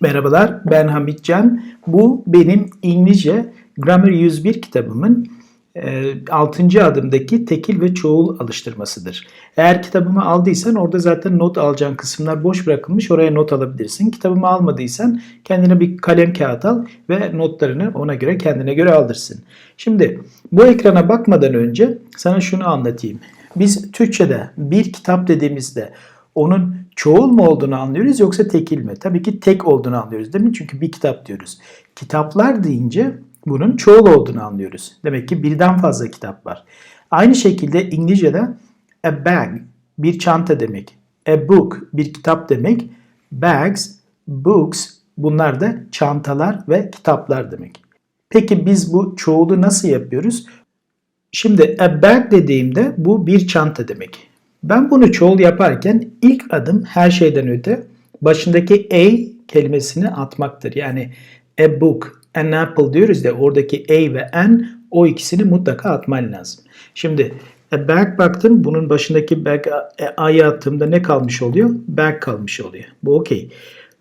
Merhabalar, ben Hamit Can. Bu benim İngilizce Grammar 101 kitabımın 6. adımdaki tekil ve çoğul alıştırmasıdır. Eğer kitabımı aldıysan orada zaten not alacağın kısımlar boş bırakılmış. Oraya not alabilirsin. Kitabımı almadıysan kendine bir kalem kağıt al ve notlarını ona göre kendine göre aldırsın. Şimdi bu ekrana bakmadan önce sana şunu anlatayım. Biz Türkçe'de bir kitap dediğimizde onun çoğul mu olduğunu anlıyoruz yoksa tekil mi? Tabii ki tek olduğunu anlıyoruz değil mi? Çünkü bir kitap diyoruz. Kitaplar deyince bunun çoğul olduğunu anlıyoruz. Demek ki birden fazla kitap var. Aynı şekilde İngilizce'de a bag bir çanta demek. A book bir kitap demek. Bags, books bunlar da çantalar ve kitaplar demek. Peki biz bu çoğulu nasıl yapıyoruz? Şimdi a bag dediğimde bu bir çanta demek. Ben bunu çoğul yaparken ilk adım her şeyden öte başındaki a kelimesini atmaktır. Yani a book, an apple diyoruz ya oradaki a ve an o ikisini mutlaka atman lazım. Şimdi a bag baktım bunun başındaki bag a'yı attığımda ne kalmış oluyor? Bag kalmış oluyor. Bu okey.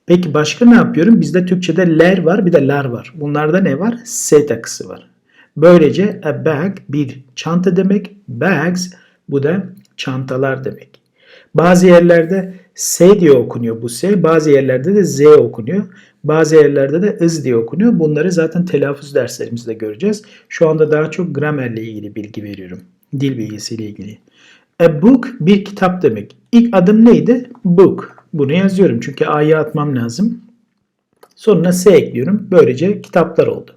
Peki başka ne yapıyorum? Bizde Türkçe'de ler var bir de lar var. Bunlarda ne var? S takısı var. Böylece a bag bir çanta demek. Bags bu da çantalar demek. Bazı yerlerde S diye okunuyor bu S, bazı yerlerde de Z okunuyor. Bazı yerlerde de ız diye okunuyor. Bunları zaten telaffuz derslerimizde göreceğiz. Şu anda daha çok gramerle ilgili bilgi veriyorum. Dil bilgisiyle ilgili. A book bir kitap demek. İlk adım neydi? Book. Bunu yazıyorum çünkü A'yı atmam lazım. Sonuna S ekliyorum. Böylece kitaplar oldu.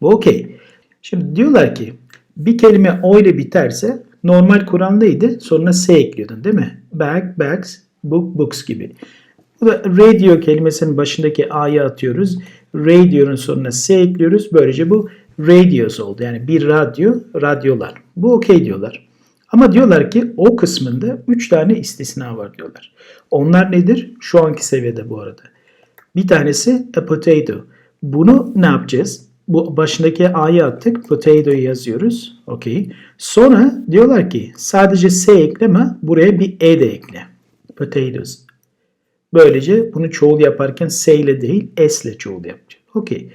Bu okey. Şimdi diyorlar ki bir kelime O ile biterse normal Kur'an'daydı. Sonuna S ekliyordun değil mi? Bag, bags, book, books gibi. Bu da radio kelimesinin başındaki A'yı atıyoruz. Radio'nun sonuna S ekliyoruz. Böylece bu radios oldu. Yani bir radyo, radyolar. Bu okey diyorlar. Ama diyorlar ki o kısmında 3 tane istisna var diyorlar. Onlar nedir? Şu anki seviyede bu arada. Bir tanesi a potato. Bunu ne yapacağız? Bu başındaki A'yı attık. Potato'yu yazıyoruz. Okey. Sonra diyorlar ki sadece S ekleme. Buraya bir E de ekle. Potatoes. Böylece bunu çoğul yaparken S ile değil S ile çoğul yapacağız. Okey.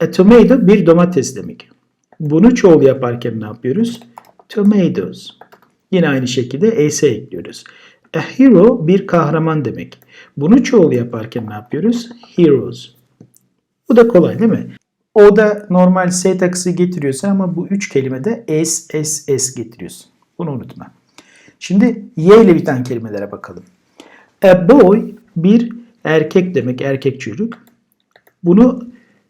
A tomato bir domates demek. Bunu çoğul yaparken ne yapıyoruz? Tomatoes. Yine aynı şekilde S ekliyoruz. A hero bir kahraman demek. Bunu çoğul yaparken ne yapıyoruz? Heroes. Bu da kolay değil mi? O da normal S takısı getiriyorsa ama bu üç kelimede S, S, S getiriyorsun. Bunu unutma. Şimdi Y ile biten kelimelere bakalım. A boy bir erkek demek, erkek çocuk. Bunu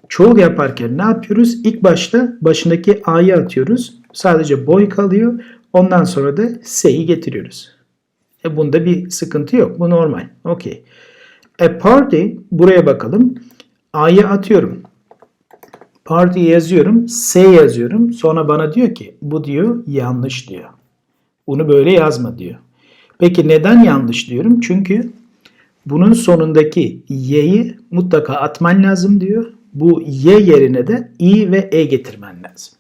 çoğul yaparken ne yapıyoruz? İlk başta başındaki A'yı atıyoruz. Sadece boy kalıyor. Ondan sonra da S'yi getiriyoruz. E bunda bir sıkıntı yok. Bu normal. Okey. A party buraya bakalım. A'yı atıyorum. Party yazıyorum. S yazıyorum. Sonra bana diyor ki bu diyor yanlış diyor. Bunu böyle yazma diyor. Peki neden yanlış diyorum? Çünkü bunun sonundaki y'yi mutlaka atman lazım diyor. Bu y yerine de i ve e getirmen lazım.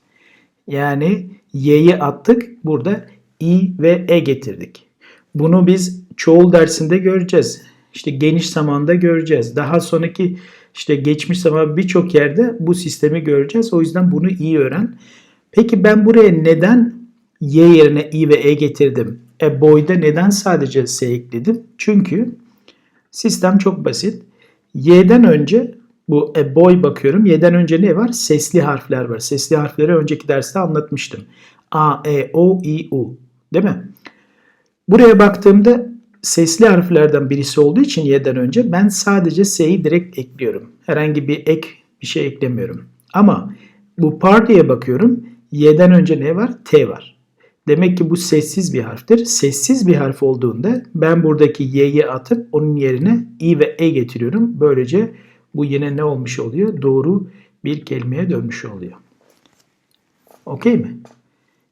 Yani y'yi attık. Burada i ve e getirdik. Bunu biz çoğul dersinde göreceğiz. İşte geniş zamanda göreceğiz. Daha sonraki işte geçmiş zaman birçok yerde bu sistemi göreceğiz. O yüzden bunu iyi öğren. Peki ben buraya neden y yerine i ve e getirdim? E boy'da neden sadece s ekledim? Çünkü sistem çok basit. Y'den önce bu a boy bakıyorum. Y'den önce ne var? Sesli harfler var. Sesli harfleri önceki derste anlatmıştım. A, E, O, I, U. Değil mi? Buraya baktığımda sesli harflerden birisi olduğu için y'den önce ben sadece s'yi direkt ekliyorum. Herhangi bir ek bir şey eklemiyorum. Ama bu party'ye bakıyorum. Y'den önce ne var? T var. Demek ki bu sessiz bir harftir. Sessiz bir harf olduğunda ben buradaki y'yi atıp onun yerine i ve e getiriyorum. Böylece bu yine ne olmuş oluyor? Doğru bir kelimeye dönmüş oluyor. Okey mi?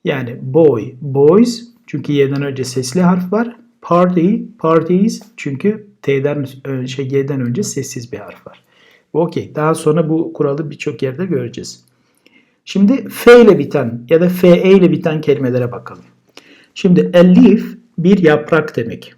Yani boy, boys çünkü y'den önce sesli harf var. Party, parties çünkü T'den şey, Y'den önce sessiz bir harf var. Okey. Daha sonra bu kuralı birçok yerde göreceğiz. Şimdi F ile biten ya da FE ile biten kelimelere bakalım. Şimdi a leaf bir yaprak demek.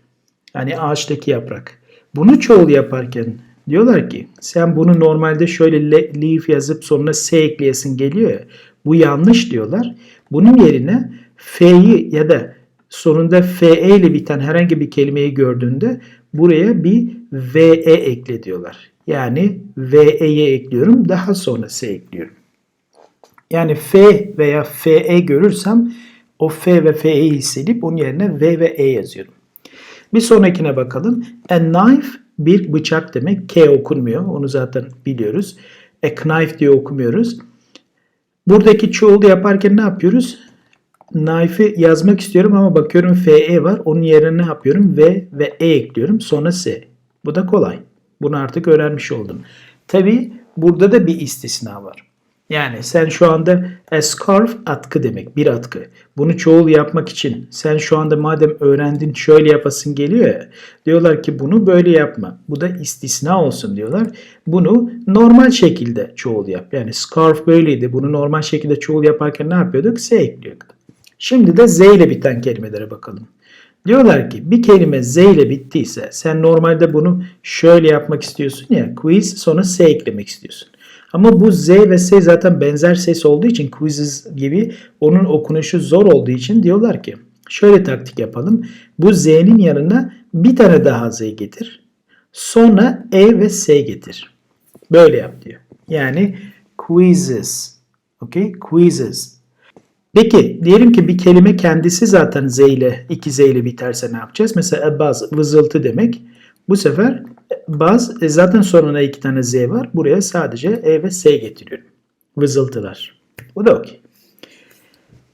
Yani ağaçtaki yaprak. Bunu çoğul yaparken Diyorlar ki sen bunu normalde şöyle le- leaf yazıp sonuna s ekleyesin geliyor ya. Bu yanlış diyorlar. Bunun yerine f'yi ya da sonunda fe ile biten herhangi bir kelimeyi gördüğünde buraya bir ve ekle diyorlar. Yani ve'ye ekliyorum daha sonra s ekliyorum. Yani f veya fe görürsem o f ve fe'yi silip onun yerine v ve e yazıyorum. Bir sonrakine bakalım. A knife bir bıçak demek. K okunmuyor. Onu zaten biliyoruz. A knife diye okumuyoruz. Buradaki çoğulu yaparken ne yapıyoruz? Knife'ı yazmak istiyorum ama bakıyorum FE var. Onun yerine ne yapıyorum? V ve E ekliyorum. Sonra S. Bu da kolay. Bunu artık öğrenmiş oldum. Tabi burada da bir istisna var. Yani sen şu anda a scarf atkı demek. Bir atkı. Bunu çoğul yapmak için sen şu anda madem öğrendin şöyle yapasın geliyor ya. Diyorlar ki bunu böyle yapma. Bu da istisna olsun diyorlar. Bunu normal şekilde çoğul yap. Yani scarf böyleydi. Bunu normal şekilde çoğul yaparken ne yapıyorduk? S ekliyorduk. Şimdi de Z ile biten kelimelere bakalım. Diyorlar ki bir kelime Z ile bittiyse sen normalde bunu şöyle yapmak istiyorsun ya quiz sonra S eklemek istiyorsun. Ama bu Z ve S zaten benzer ses olduğu için quizzes gibi onun okunuşu zor olduğu için diyorlar ki şöyle taktik yapalım. Bu Z'nin yanına bir tane daha Z getir. Sonra E ve S getir. Böyle yap diyor. Yani quizzes. Okay? Quizzes. Peki diyelim ki bir kelime kendisi zaten z ile iki z ile biterse ne yapacağız? Mesela buzz vızıltı demek. Bu sefer buzz e, zaten sonuna iki tane z var. Buraya sadece e ve s getiriyorum. Vızıltılar. Bu da okey.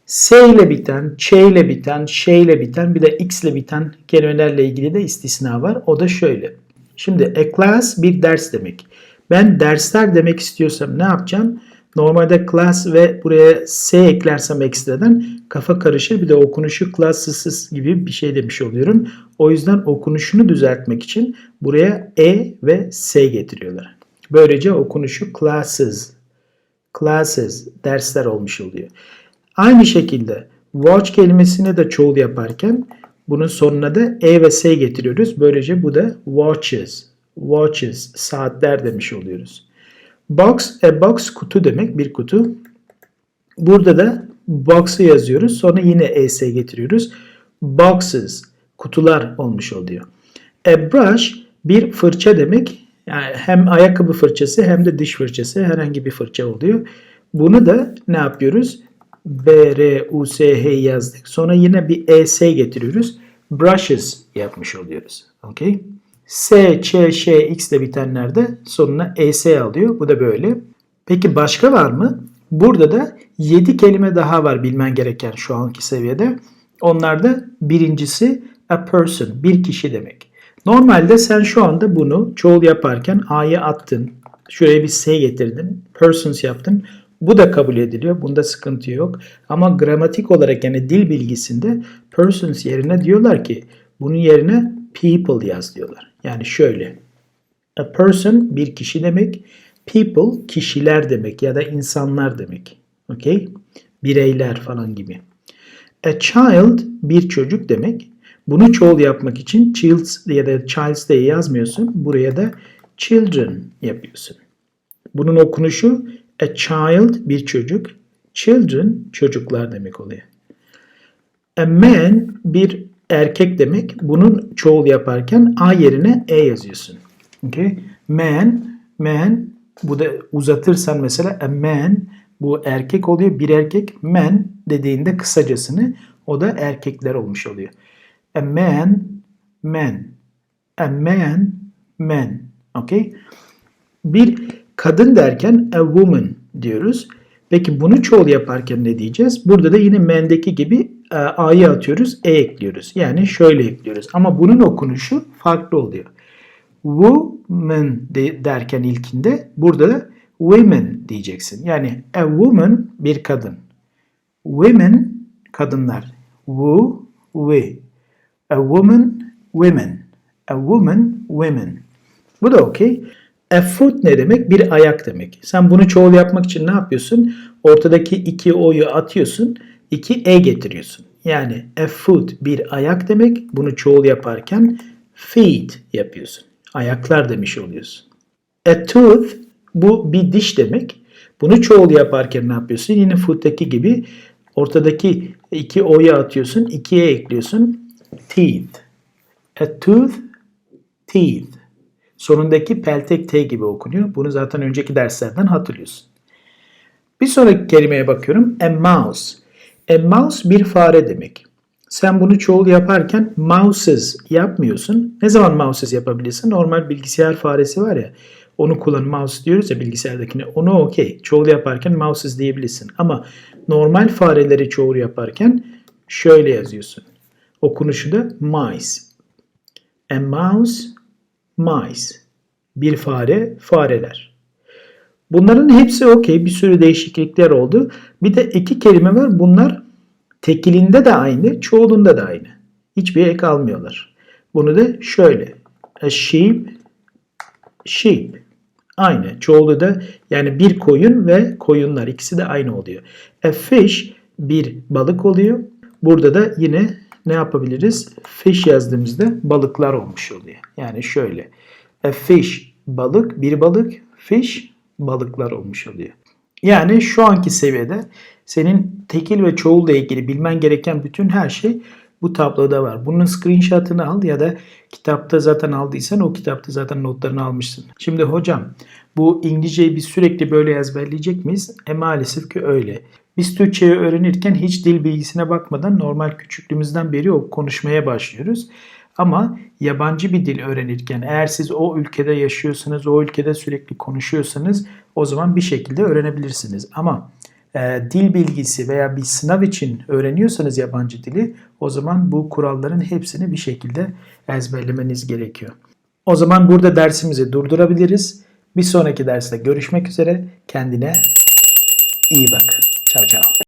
S ile biten, Ç ile biten, Ş ile biten bir de X ile biten kelimelerle ilgili de istisna var. O da şöyle. Şimdi a class bir ders demek. Ben dersler demek istiyorsam ne yapacağım? Normalde class ve buraya S eklersem ekstradan kafa karışır. Bir de okunuşu classes gibi bir şey demiş oluyorum. O yüzden okunuşunu düzeltmek için buraya E ve S getiriyorlar. Böylece okunuşu classes, classes, dersler olmuş oluyor. Aynı şekilde watch kelimesini de çoğul yaparken bunun sonuna da E ve S getiriyoruz. Böylece bu da watches, watches, saatler demiş oluyoruz. Box, a box kutu demek bir kutu. Burada da box'ı yazıyoruz. Sonra yine es getiriyoruz. Boxes, kutular olmuş oluyor. A brush bir fırça demek. Yani hem ayakkabı fırçası hem de diş fırçası herhangi bir fırça oluyor. Bunu da ne yapıyoruz? B, R, U, S, H yazdık. Sonra yine bir ES getiriyoruz. Brushes yapmış oluyoruz. Okay? S, Ç, Ş, X ile bitenlerde sonuna ES alıyor. Bu da böyle. Peki başka var mı? Burada da 7 kelime daha var bilmen gereken şu anki seviyede. Onlar da birincisi a person, bir kişi demek. Normalde sen şu anda bunu çoğul yaparken A'ya attın. Şuraya bir S getirdin. Persons yaptın. Bu da kabul ediliyor. Bunda sıkıntı yok. Ama gramatik olarak yani dil bilgisinde persons yerine diyorlar ki bunun yerine people yaz diyorlar. Yani şöyle. A person bir kişi demek. People kişiler demek ya da insanlar demek. Okay? Bireyler falan gibi. A child bir çocuk demek. Bunu çoğul yapmak için childs ya da childs diye yazmıyorsun. Buraya da children yapıyorsun. Bunun okunuşu a child bir çocuk. Children çocuklar demek oluyor. A man bir erkek demek. Bunun çoğul yaparken a yerine e yazıyorsun. Okay? Man, man bu da uzatırsan mesela a man bu erkek oluyor. Bir erkek man dediğinde kısacasını o da erkekler olmuş oluyor. A man, man. A man, man. Okay? Bir kadın derken a woman diyoruz. Peki bunu çoğul yaparken ne diyeceğiz? Burada da yine man'deki gibi e, a'yı atıyoruz, e ekliyoruz. Yani şöyle ekliyoruz. Ama bunun okunuşu farklı oluyor. Woman de, derken ilkinde burada da women diyeceksin. Yani a woman bir kadın. Women kadınlar. Who, we. A woman, women. A woman, women. Bu da okey. A foot ne demek? Bir ayak demek. Sen bunu çoğul yapmak için ne yapıyorsun? Ortadaki iki o'yu atıyorsun. iki e getiriyorsun. Yani a foot bir ayak demek. Bunu çoğul yaparken feet yapıyorsun. Ayaklar demiş oluyorsun. A tooth bu bir diş demek. Bunu çoğul yaparken ne yapıyorsun? Yine foot'taki gibi ortadaki iki o'ya atıyorsun, ikiye ekliyorsun. Teeth. A tooth, teeth. Sonundaki peltek T gibi okunuyor. Bunu zaten önceki derslerden hatırlıyorsun. Bir sonraki kelimeye bakıyorum. A mouse. A mouse bir fare demek. Sen bunu çoğul yaparken mouses yapmıyorsun. Ne zaman mouses yapabilirsin? Normal bilgisayar faresi var ya. Onu kullan mouse diyoruz ya bilgisayardakine. Onu okey. Çoğul yaparken mouses diyebilirsin. Ama normal fareleri çoğul yaparken şöyle yazıyorsun. Okunuşu da mice. A mouse, mice. Bir fare, fareler. Bunların hepsi okey. Bir sürü değişiklikler oldu. Bir de iki kelime var. Bunlar tekilinde de aynı, çoğulunda da aynı. Hiçbir ek almıyorlar. Bunu da şöyle. A sheep, sheep. Aynı. Çoğulu da yani bir koyun ve koyunlar ikisi de aynı oluyor. A fish bir balık oluyor. Burada da yine ne yapabiliriz? Fish yazdığımızda balıklar olmuş oluyor. Yani şöyle. A fish balık, bir balık, fish balıklar olmuş oluyor. Yani şu anki seviyede senin tekil ve çoğulla ilgili bilmen gereken bütün her şey bu tabloda var. Bunun screenshot'ını al ya da kitapta zaten aldıysan o kitapta zaten notlarını almışsın. Şimdi hocam bu İngilizceyi biz sürekli böyle ezberleyecek miyiz? E maalesef ki öyle. Biz Türkçeyi öğrenirken hiç dil bilgisine bakmadan normal küçüklüğümüzden beri o konuşmaya başlıyoruz. Ama yabancı bir dil öğrenirken eğer siz o ülkede yaşıyorsanız, o ülkede sürekli konuşuyorsanız o zaman bir şekilde öğrenebilirsiniz. Ama e, dil bilgisi veya bir sınav için öğreniyorsanız yabancı dili o zaman bu kuralların hepsini bir şekilde ezberlemeniz gerekiyor. O zaman burada dersimizi durdurabiliriz. Bir sonraki derste görüşmek üzere. Kendine iyi bak. Ciao ciao.